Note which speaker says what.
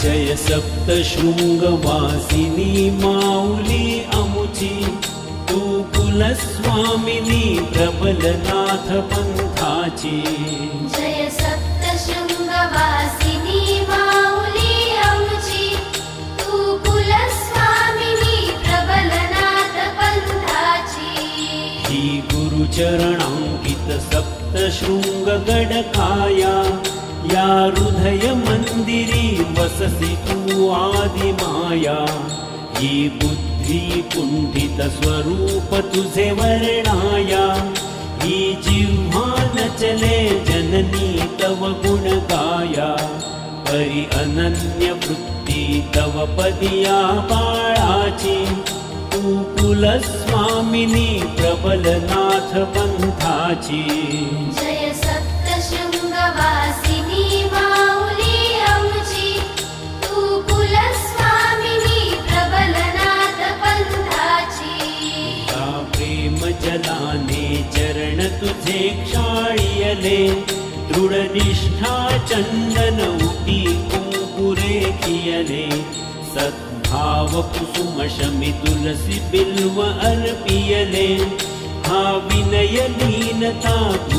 Speaker 1: जय सप्तशृङ्गवासिनी माऊली अमुची तू कुलस्वामिनी प्रबलनाथ पंथाची
Speaker 2: जय सप्तशृङ्गवासिनी माऊली अमुची तू कुलस्वामिनी प्रबलनाथ पंथाची
Speaker 1: ही गुरुचरणाङ्कित सप्तशृङ्गगडकाया या हृदय मन्दिरी वससि तू आदिमाया। ही बुद्धी वर्णाया। ही जिह्वा न चले जननी तव गुण गाया परि अनन्य वृत्ती तव पदिया बाळाची। तू कुलस्वामिनी प्रबलनाथ पंथाची तुझे क्षाळियले दृढ निष्ठा चंदन उटी कुंकुरे खियले। सद्भाव कुसुम शमी तुलसी बिल्व अर्पियले। हा विनय लीनता धूप दीप प्रज्वळिले